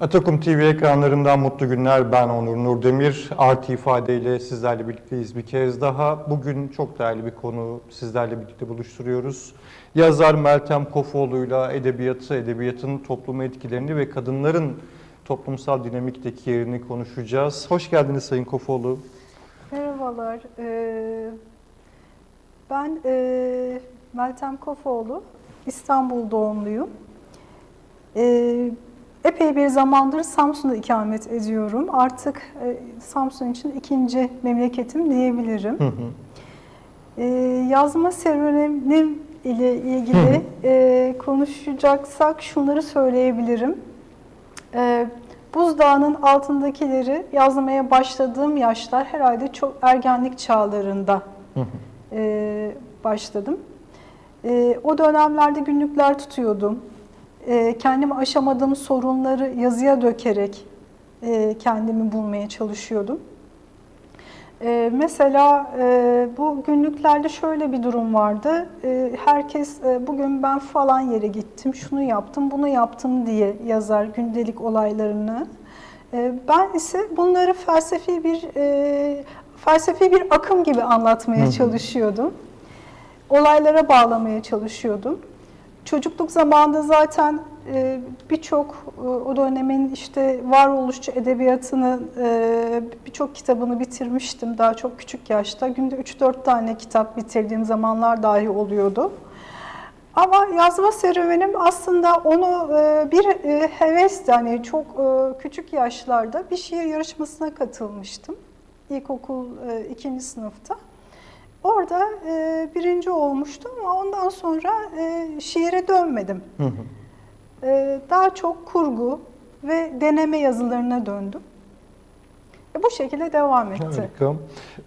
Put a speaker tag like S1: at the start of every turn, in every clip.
S1: Atakum TV ekranlarından mutlu günler. Ben Onur Nurdemir. Artı ifadeyle sizlerle birlikteyiz bir kez daha. Bugün çok değerli bir konu sizlerle birlikte buluşturuyoruz. Yazar Meltem Kofoğlu'yla edebiyatı, edebiyatın topluma etkilerini ve kadınların toplumsal dinamikteki yerini konuşacağız. Hoş geldiniz Sayın Kofoğlu.
S2: Merhabalar. Ee, ben e, Meltem Kofoğlu. İstanbul doğumluyum. Ee, epey bir zamandır Samsun'da ikamet ediyorum. Artık e, Samsun için ikinci memleketim diyebilirim.
S1: Hı hı.
S2: Ee, yazma serüvenim ile ilgili e, konuşacaksak şunları söyleyebilirim. Ee, buzdağının altındakileri yazmaya başladığım yaşlar herhalde çok ergenlik çağlarında
S1: Hı hı.
S2: e, başladım. E, o dönemlerde günlükler tutuyordum. E, kendimi aşamadığım sorunları yazıya dökerek e, kendimi bulmaya çalışıyordum. E, mesela e, bu günlüklerde şöyle bir durum vardı. E, herkes e, bugün ben falan yere gittim, şunu yaptım, bunu yaptım diye yazar gündelik olaylarını. E, ben ise bunları felsefi bir e, felsefi bir akım gibi anlatmaya
S1: Hı
S2: çalışıyordum. Olaylara bağlamaya çalışıyordum. Çocukluk zamanında zaten e, birçok e, o dönemin işte varoluşçu edebiyatını e, birçok kitabını bitirmiştim daha çok küçük yaşta. Günde 3-4 tane kitap bitirdiğim zamanlar dahi oluyordu. Ama yazma serüvenim aslında onu bir hevesti. Hani çok küçük yaşlarda bir şiir yarışmasına katılmıştım. İlkokul ikinci sınıfta. Orada e, birinci olmuştum ama ondan sonra e, şiire dönmedim.
S1: Hı hı.
S2: E, daha çok kurgu ve deneme yazılarına döndüm. E, bu şekilde devam etti.
S1: Harika.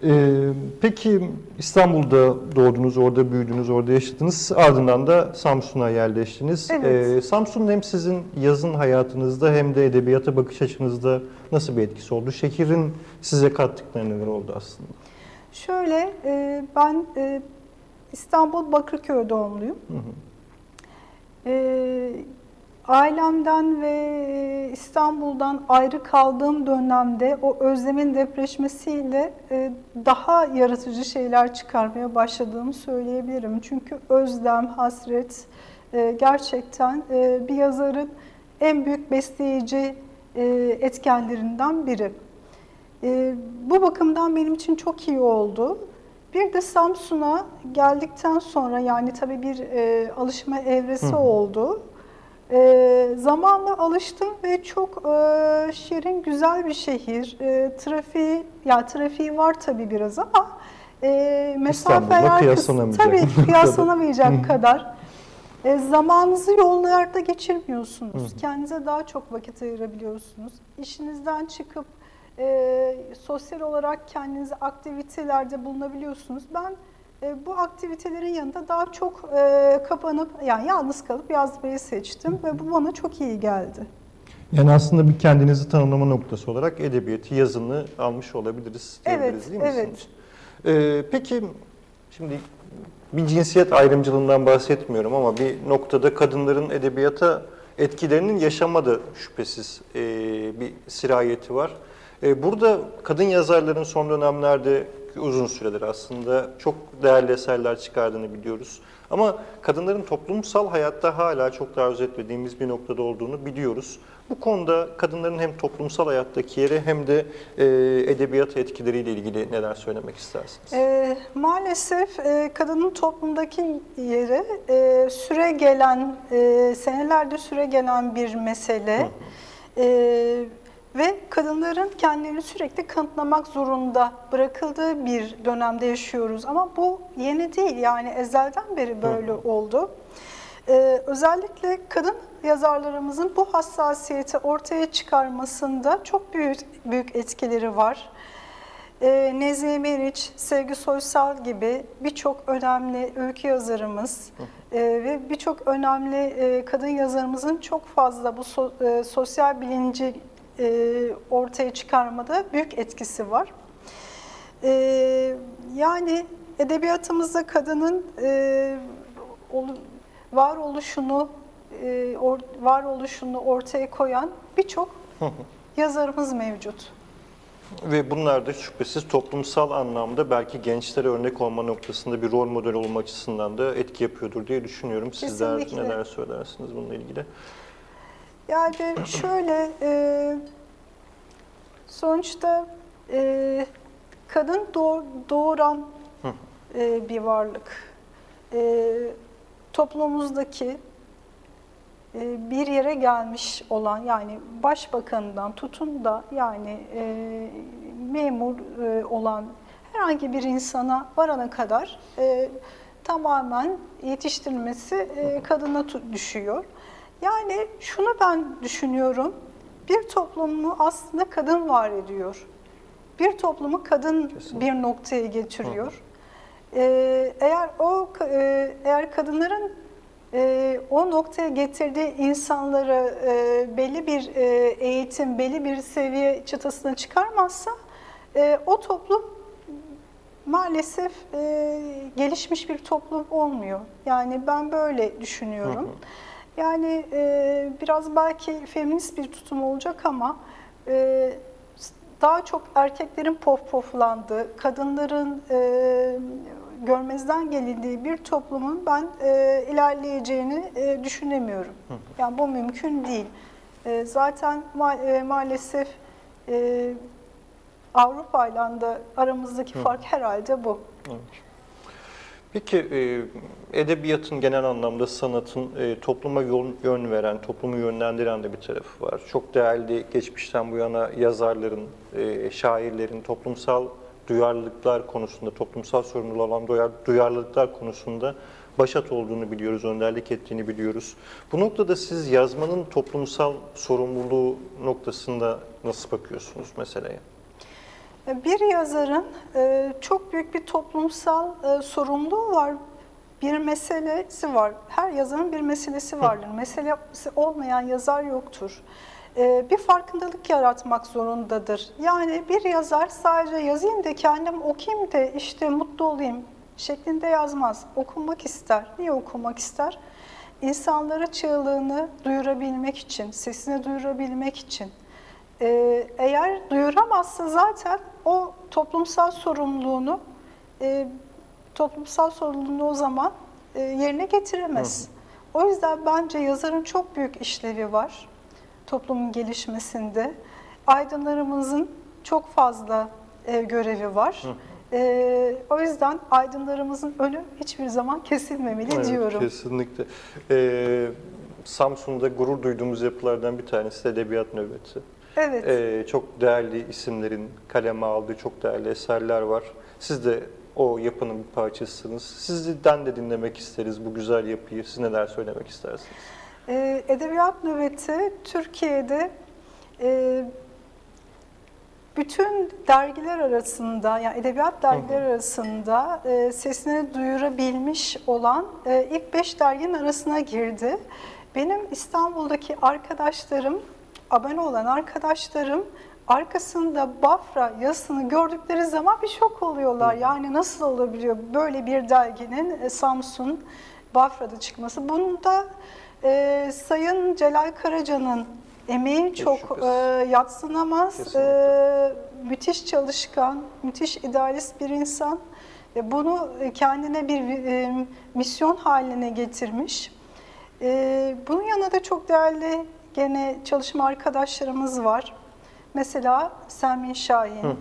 S1: Ee, peki İstanbul'da doğdunuz, orada büyüdünüz, orada yaşadınız. Ardından da Samsun'a yerleştiniz.
S2: Evet.
S1: Ee, Samsun hem sizin yazın hayatınızda hem de edebiyata bakış açınızda nasıl bir etkisi oldu? Şehrin size kattıkları neler oldu aslında?
S2: Şöyle e, ben e, İstanbul Bakırköy doğumluyum.
S1: Hı hı.
S2: E, ailemden ve İstanbul'dan ayrı kaldığım dönemde o özlemin depreşmesiyle e, daha yaratıcı şeyler çıkarmaya başladığımı söyleyebilirim. Çünkü özlem, hasret e, gerçekten e, bir yazarın en büyük besleyici e, etkenlerinden biri. E, bu bakımdan benim için çok iyi oldu. Bir de Samsun'a geldikten sonra yani tabii bir e, alışma evresi
S1: Hı
S2: oldu. E, zamanla alıştım ve çok e, şirin, güzel bir şehir. E, trafiği, ya trafiği var tabii biraz ama e, mesafeler
S1: kıyaslanamayacak
S2: tabii kıyaslanamayacak kadar. E, zamanınızı yollarda geçirmiyorsunuz.
S1: Hı.
S2: Kendinize daha çok vakit ayırabiliyorsunuz. İşinizden çıkıp e, sosyal olarak kendinize aktivitelerde bulunabiliyorsunuz. Ben e, bu aktivitelerin yanında daha çok e, kapanıp yani yalnız kalıp yazmayı seçtim ve bu bana çok iyi geldi.
S1: Yani aslında bir kendinizi tanımlama noktası olarak edebiyatı, yazını almış olabiliriz diyebiliriz
S2: Evet,
S1: değil mi sizin
S2: evet.
S1: Ee, peki şimdi bir cinsiyet ayrımcılığından bahsetmiyorum ama bir noktada kadınların edebiyata etkilerinin yaşamada şüphesiz ee, bir sirayeti var. Ee, burada kadın yazarların son dönemlerde uzun süredir aslında çok değerli eserler çıkardığını biliyoruz. Ama kadınların toplumsal hayatta hala çok daha özetmediğimiz bir noktada olduğunu biliyoruz. Bu konuda kadınların hem toplumsal hayattaki yeri hem de e, edebiyat etkileriyle ilgili neler söylemek istersiniz?
S2: E, maalesef e, kadının toplumdaki yeri e, süre gelen, e, senelerdir süre gelen bir mesele. E, ve kadınların kendilerini sürekli kanıtlamak zorunda bırakıldığı bir dönemde yaşıyoruz. Ama bu yeni değil yani ezelden beri böyle oldu. Ee, özellikle kadın yazarlarımızın bu hassasiyeti ortaya çıkarmasında çok büyük büyük etkileri var. Ee, Nezihe Meriç, Sevgi Soysal gibi birçok önemli öykü yazarımız e, ve birçok önemli e, kadın yazarımızın çok fazla bu so- e, sosyal bilinci ortaya çıkarmada büyük etkisi var. E, yani edebiyatımızda kadının e, olu- varoluşunu e, or- varoluşunu ortaya koyan birçok yazarımız mevcut.
S1: Ve bunlar da şüphesiz toplumsal anlamda belki gençlere örnek olma noktasında bir rol model olma açısından da etki yapıyordur diye düşünüyorum. Sizler
S2: Kesinlikle.
S1: neler söylersiniz bununla ilgili?
S2: Yani şöyle e, sonuçta e, kadın doğ- doğuran e, bir varlık. E, toplumumuzdaki e, bir yere gelmiş olan yani başbakanından tutun da yani e, memur e, olan herhangi bir insana varana kadar e, tamamen yetiştirilmesi e, kadına düşüyor. Yani şunu ben düşünüyorum, bir toplumu aslında kadın var ediyor. Bir toplumu kadın
S1: Kesinlikle.
S2: bir noktaya getiriyor. Ee, eğer o e, eğer kadınların e, o noktaya getirdiği insanları e, belli bir e, eğitim, belli bir seviye çıtasına çıkarmazsa e, o toplum maalesef e, gelişmiş bir toplum olmuyor. Yani ben böyle düşünüyorum. Yani e, biraz belki feminist bir tutum olacak ama e, daha çok erkeklerin pof poflandığı, kadınların e, görmezden gelindiği bir toplumun ben e, ilerleyeceğini e, düşünemiyorum. Yani bu mümkün değil. E, zaten ma- e, maalesef e, Avrupa ile aramızdaki fark herhalde bu.
S1: Evet. Peki e, edebiyatın genel anlamda sanatın e, topluma yön veren, toplumu yönlendiren de bir tarafı var. Çok değerli geçmişten bu yana yazarların, e, şairlerin toplumsal duyarlılıklar konusunda, toplumsal sorumluluğu olan duyar, duyarlılıklar konusunda başat olduğunu biliyoruz, önderlik ettiğini biliyoruz. Bu noktada siz yazmanın toplumsal sorumluluğu noktasında nasıl bakıyorsunuz meseleye?
S2: Bir yazarın e, çok büyük bir toplumsal e, sorumluluğu var. Bir meselesi var. Her yazarın bir meselesi vardır. Meselesi olmayan yazar yoktur. E, Bir farkındalık yaratmak zorundadır. Yani bir yazar sadece yazayım da kendim okuyayım da işte mutlu olayım şeklinde yazmaz. Okunmak ister. Niye okumak ister? İnsanlara çığlığını duyurabilmek için, sesini duyurabilmek için. Eğer duyuramazsa zaten o toplumsal sorumluluğunu e, toplumsal sorumluluğunu o zaman e, yerine getiremez. O yüzden bence yazarın çok büyük işlevi var toplumun gelişmesinde. Aydınlarımızın çok fazla e, görevi var. E, o yüzden aydınlarımızın önü hiçbir zaman kesilmemeli
S1: Evet,
S2: diyorum.
S1: Kesinlikle. Ee, Samsun'da gurur duyduğumuz yapılardan bir tanesi de Edebiyat Nöbeti.
S2: Evet.
S1: Ee, çok değerli isimlerin kaleme aldığı çok değerli eserler var. Siz de o yapının bir parçasısınız. Sizden de dinlemek isteriz bu güzel yapıyı. Siz neler söylemek istersiniz?
S2: Ee, Edebiyat Nöbeti Türkiye'de e, bütün dergiler arasında, yani edebiyat dergiler arasında e, sesini duyurabilmiş olan e, ilk beş derginin arasına girdi. Benim İstanbul'daki arkadaşlarım, abone olan arkadaşlarım arkasında Bafra yazısını gördükleri zaman bir şok oluyorlar. Yani nasıl olabiliyor böyle bir derginin e, Samsun, Bafra'da çıkması? Bunda e, Sayın Celal Karaca'nın emeği çok
S1: şüphesiz.
S2: e, yatsınamaz.
S1: Kesinlikle.
S2: E, müthiş çalışkan, müthiş idealist bir insan. Ve bunu e, kendine bir e, misyon haline getirmiş. E, bunun yanında da çok değerli gene çalışma arkadaşlarımız var. Mesela Selmin Şahin,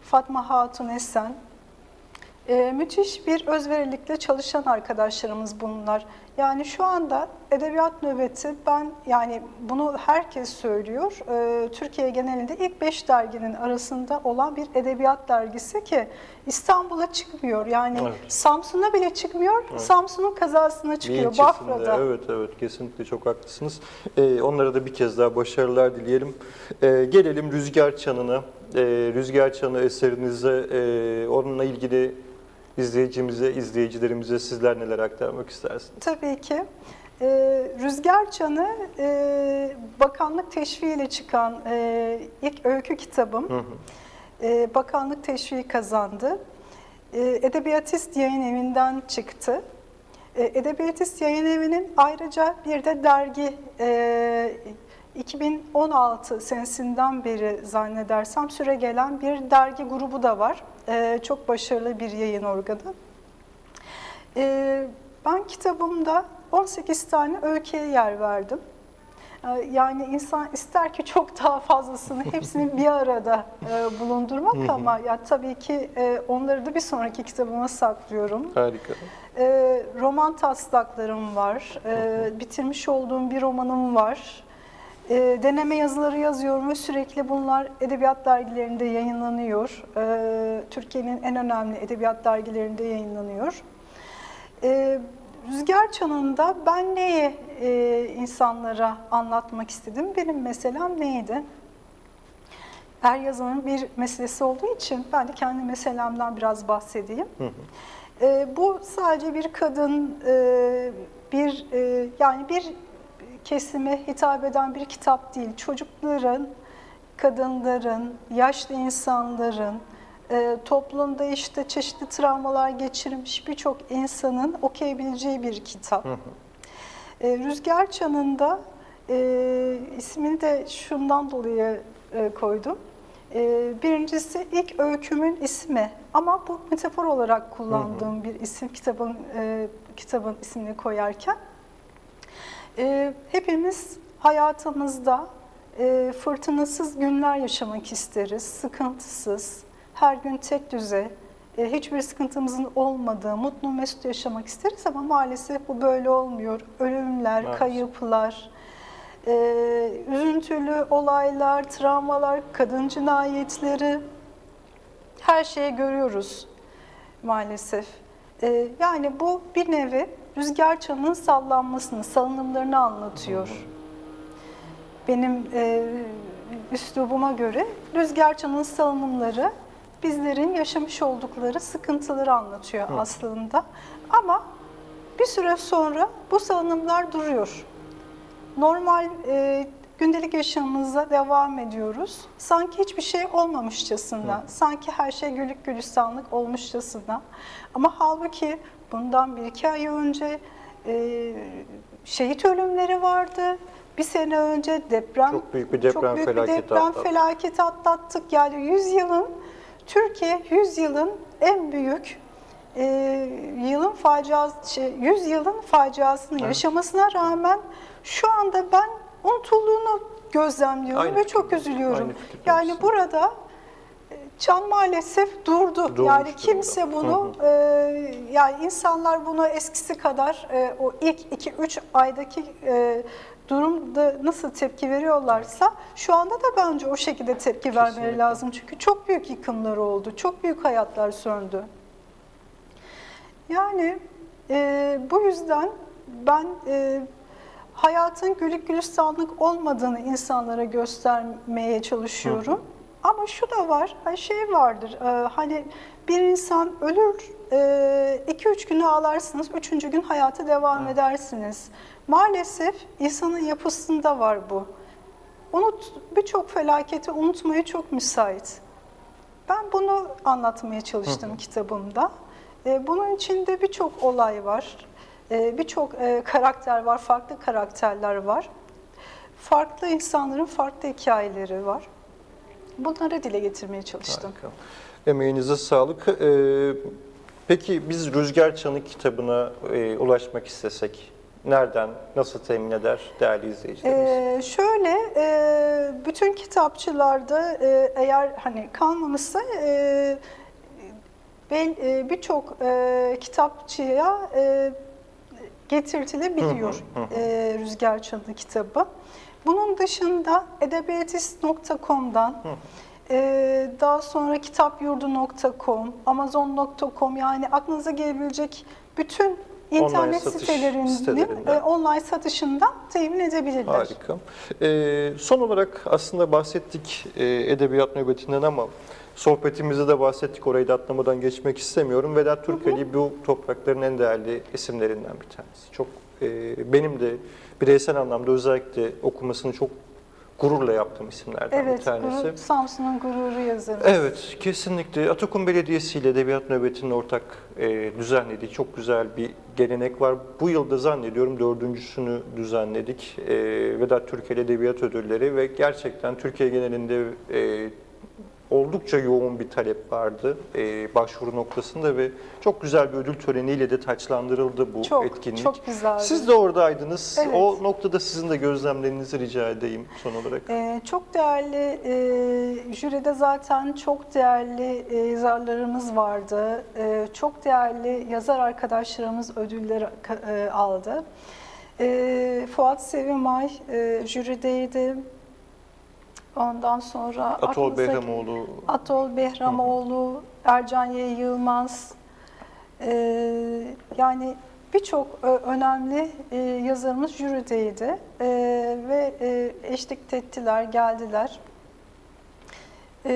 S2: Fatma Hatun Esen. E, müthiş bir özverilikle çalışan arkadaşlarımız bunlar. Yani şu anda edebiyat nöbeti ben yani bunu herkes söylüyor. E, Türkiye genelinde ilk beş derginin arasında olan bir edebiyat dergisi ki İstanbul'a çıkmıyor. Yani
S1: Evet.
S2: Samsun'a bile çıkmıyor. Samsun'un kazasına çıkıyor.
S1: ilçesinde,
S2: Bafra'da.
S1: Evet evet kesinlikle çok haklısınız. Ee, onlara da bir kez daha başarılar dileyelim. Ee, gelelim Rüzgar Çanı'na. Ee, Rüzgar Çanı eserinize e, onunla ilgili izleyicimize, izleyicilerimize sizler neler aktarmak istersiniz?
S2: Tabii ki. Ee, Rüzgar Çanı e, bakanlık teşviğiyle çıkan e, ilk öykü kitabım.
S1: Hı hı.
S2: E, bakanlık teşviği kazandı. E, Edebiyatist yayın evinden çıktı. E, Edebiyatist Yayın Evi'nin ayrıca bir de dergi e, 2016 senesinden beri zannedersem süre gelen bir dergi grubu da var. E, çok başarılı bir yayın organı. E, ben kitabımda 18 tane öyküye yer verdim. E, Yani insan ister ki çok daha fazlasını hepsini bir arada e, bulundurmak ama ya tabii ki e, onları da bir sonraki kitabıma saklıyorum.
S1: Harika.
S2: E, roman taslaklarım var. E, bitirmiş olduğum bir romanım var. E, deneme yazıları yazıyorum ve sürekli bunlar edebiyat dergilerinde yayınlanıyor. E, Türkiye'nin en önemli edebiyat dergilerinde yayınlanıyor. E, Rüzgar Çanı'nda ben neyi e, insanlara anlatmak istedim? Benim meselem neydi? Her yazarın bir meselesi olduğu için ben de kendi meselemden biraz bahsedeyim. E, bu sadece bir kadın, e, bir e, yani bir kesime hitap eden bir kitap değil. Çocukların, kadınların, yaşlı insanların, e, toplumda işte çeşitli travmalar geçirmiş birçok insanın okuyabileceği bir kitap. E, Rüzgar Çanı'nda e, ismini de şundan dolayı e, koydum. E, birincisi ilk öykümün ismi ama bu metafor olarak kullandığım bir isim kitabın e, kitabın ismini koyarken. E, hepimiz hayatımızda e, fırtınasız günler yaşamak isteriz, sıkıntısız, her gün tek düze, e, hiçbir sıkıntımızın olmadığı, mutlu mesut yaşamak isteriz ama maalesef bu böyle olmuyor. Ölümler,
S1: Maalesef.
S2: kayıplar, e, üzüntülü olaylar, travmalar, kadın cinayetleri, her şeyi görüyoruz maalesef. E, yani bu bir nevi rüzgar çanının sallanmasını, salınımlarını anlatıyor. Benim e, üslubuma göre rüzgar çanının salınımları bizlerin yaşamış oldukları sıkıntıları anlatıyor aslında. Ama bir süre sonra bu salınımlar duruyor. Normal e, gündelik yaşamımıza devam ediyoruz. Sanki hiçbir şey olmamışçasına, sanki her şey güllük gülistanlık olmuşçasına. Ama halbuki bundan bir iki ay önce e, şehit ölümleri vardı. Bir sene önce deprem,
S1: Çok büyük bir deprem
S2: çok büyük bir
S1: felaketi
S2: deprem
S1: atlattık.
S2: felaketi atlattık. Yani 100 yılın, Türkiye 100 yılın en büyük e, yılın faciası, şey, 100 yılın faciasını yaşamasına rağmen şu anda ben unutulduğunu gözlemliyorum
S1: Aynı
S2: ve çok üzülüyorum. Yani burada e, Çan maalesef durdu.
S1: Durmuş
S2: yani kimse bunu, e, yani insanlar bunu eskisi kadar e, o ilk 2-3 aydaki e, durumda nasıl tepki veriyorlarsa şu anda da bence o şekilde tepki vermeleri
S1: Kesinlikle.
S2: lazım. Çünkü çok büyük yıkımlar oldu, çok büyük hayatlar söndü. Yani e, bu yüzden ben e, hayatın gülük gülistanlık olmadığını insanlara göstermeye çalışıyorum. Ama şu da var, hani şey vardır, e, hani bir insan ölür, e, iki üç günü ağlarsınız, üçüncü gün hayata devam edersiniz. Maalesef insanın yapısında var bu. Unut, birçok felaketi unutmaya çok müsait. Ben bunu anlatmaya çalıştım kitabımda. E, Bunun içinde birçok olay var, birçok e, karakter var, farklı karakterler var. Farklı insanların farklı hikayeleri var. Bunları dile getirmeye çalıştım.
S1: Harika. Emeğinize sağlık. Ee, peki biz Rüzgar Çanı kitabına e, ulaşmak istesek nereden, nasıl temin eder değerli izleyicilerimiz?
S2: Ee, şöyle, e, bütün kitapçılarda e, eğer hani kalmamışsa e, e, birçok e, kitapçıya e, getirtilebiliyor e, Rüzgar Çanı kitabı. Bunun dışında edebiyatist.com'dan e, daha sonra kitapyurdu.com, amazon.com yani aklınıza gelebilecek bütün internet
S1: satış
S2: sitelerinin e, online satışından temin edebilirler.
S1: Harika. Ee, son olarak aslında bahsettik e, edebiyat nöbetinden ama sohbetimizde de bahsettik. Orayı da atlamadan geçmek istemiyorum. Vedat Türkeli bu toprakların en değerli isimlerinden bir tanesi. Çok e, benim de bireysel anlamda özellikle okumasını çok gururla yaptığım isimlerden bir
S2: Evet,
S1: tanesi.
S2: gurur, Samsun'un gururu yazarı.
S1: Evet, kesinlikle. Atakum Belediyesi ile Edebiyat Nöbeti'nin ortak e, düzenlediği çok güzel bir gelenek var. Bu yılda zannediyorum dördüncüsünü düzenledik. E, Vedat Türkel Edebiyat Ödülleri ve gerçekten Türkiye genelinde e, oldukça yoğun bir talep vardı e, başvuru noktasında ve çok güzel bir ödül töreniyle de taçlandırıldı bu
S2: Çok,
S1: etkinlik.
S2: çok güzeldi.
S1: Siz de oradaydınız.
S2: Evet.
S1: O noktada sizin de gözlemlerinizi rica edeyim son olarak.
S2: Ee, çok değerli, e, jüride zaten çok değerli e, yazarlarımız vardı. E, çok değerli yazar arkadaşlarımız ödüller e, aldı. E, Fuat Sevimay e, jürideydi. Ondan sonra
S1: Atol
S2: aklınıza-
S1: Behramoğlu
S2: Atol Behramoğlu, Ercan Y. Yılmaz, e, yani birçok e, önemli e, yazarımız jürideydi E, ve e, eşlik ettiler, geldiler. E,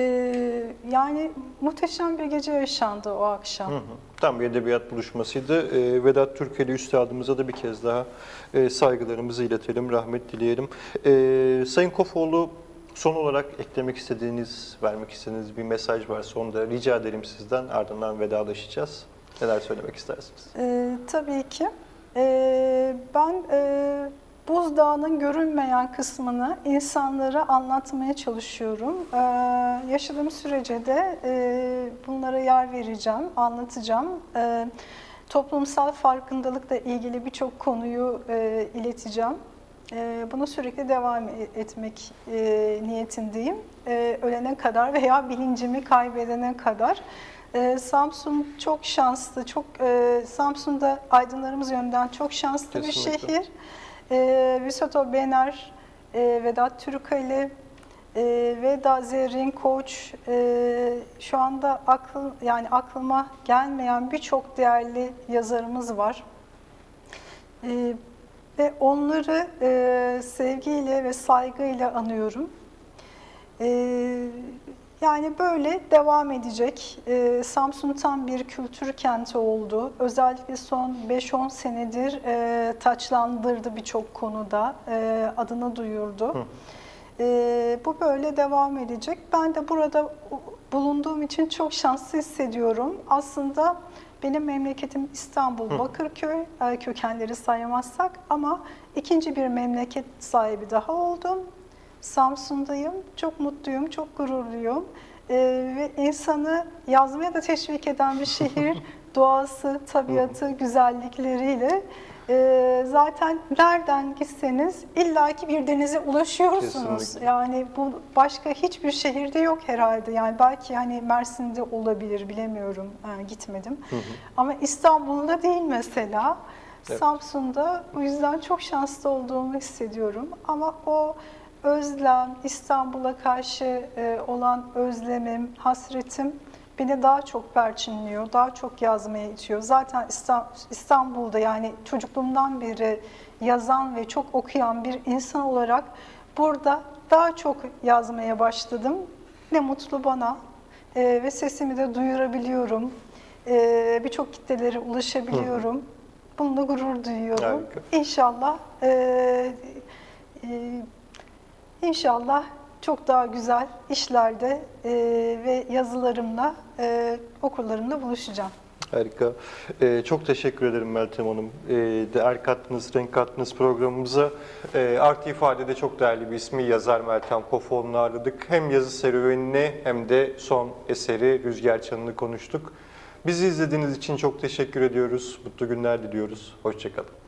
S2: yani muhteşem bir gece yaşandı o akşam.
S1: Hı hı. Tam bir edebiyat buluşmasıydı. Ee, Vedat Türkeli Üstadımıza da bir kez daha e, saygılarımızı iletelim, rahmet dileyelim. Ee, Sayın Kofoğlu son olarak eklemek istediğiniz, vermek istediğiniz bir mesaj varsa onu da rica ederim sizden. Ardından vedalaşacağız. Neler söylemek istersiniz?
S2: Ee, tabii ki. Ee, ben e, buzdağının görünmeyen kısmını insanlara anlatmaya çalışıyorum. Ee, yaşadığım sürece de e, bunlara yer vereceğim, anlatacağım. Ee, toplumsal farkındalıkla ilgili birçok konuyu e, ileteceğim. Ee, Buna sürekli devam e- etmek e, niyetindeyim. Ee, Ölene kadar veya bilincimi kaybedene kadar. Ee, Samsun çok şanslı, çok e, Samsun'da aydınlarımız yönden çok şanslı bir
S1: Kesinlikle.
S2: şehir. Ee, Visato Bener, e, Vedat Türkali e, ve da Zerrin Koç e, şu anda akıl yani aklıma gelmeyen birçok değerli yazarımız var. E, ve onları e, sevgiyle ve saygıyla anıyorum. E, yani böyle devam edecek. E, Samsun tam bir kültür kenti oldu. Özellikle son 5-10 senedir e, taçlandırdı birçok konuda. E, adını duyurdu.
S1: Hı.
S2: E, bu böyle devam edecek. Ben de burada bulunduğum için çok şanslı hissediyorum. Aslında benim memleketim İstanbul,
S1: Hı.
S2: Bakırköy, e, kökenleri saymazsak ama ikinci bir memleket sahibi daha oldum. Samsun'dayım, çok mutluyum, çok gururluyum. E, ve insanı yazmaya da teşvik eden bir şehir, doğası, tabiatı, güzellikleriyle. E, zaten nereden gitseniz illaki bir denize ulaşıyorsunuz.
S1: Kesinlikle.
S2: Yani bu başka hiçbir şehirde yok herhalde. Yani belki hani Mersin'de olabilir bilemiyorum. Ha, gitmedim.
S1: Hı hı.
S2: Ama İstanbul'da değil mesela.
S1: Evet.
S2: Samsun'da o yüzden çok şanslı olduğumu hissediyorum. Ama o özlem, İstanbul'a karşı e, olan özlemim, hasretim beni daha çok perçinliyor, daha çok yazmaya itiyor. Zaten İsta- İstanbul'da yani çocukluğumdan beri yazan ve çok okuyan bir insan olarak burada daha çok yazmaya başladım. Ne mutlu bana E, ve sesimi de duyurabiliyorum. E, Birçok kitlelere ulaşabiliyorum. Bununla gurur duyuyorum.
S1: Harika.
S2: İnşallah e, e, İnşallah çok daha güzel işlerde e, ve yazılarımla e, okurlarımla buluşacağım.
S1: Harika. Ee, çok teşekkür ederim Meltem Hanım. Ee, değer kattınız, renk kattınız programımıza. Ee, Artı ifadede çok değerli bir ismi yazar Meltem Kofoğlu'nu ağırladık. Hem yazı serüvenini hem de son eseri Rüzgar Çanı'nı konuştuk. Bizi izlediğiniz için çok teşekkür ediyoruz. Mutlu günler diliyoruz. Hoşçakalın.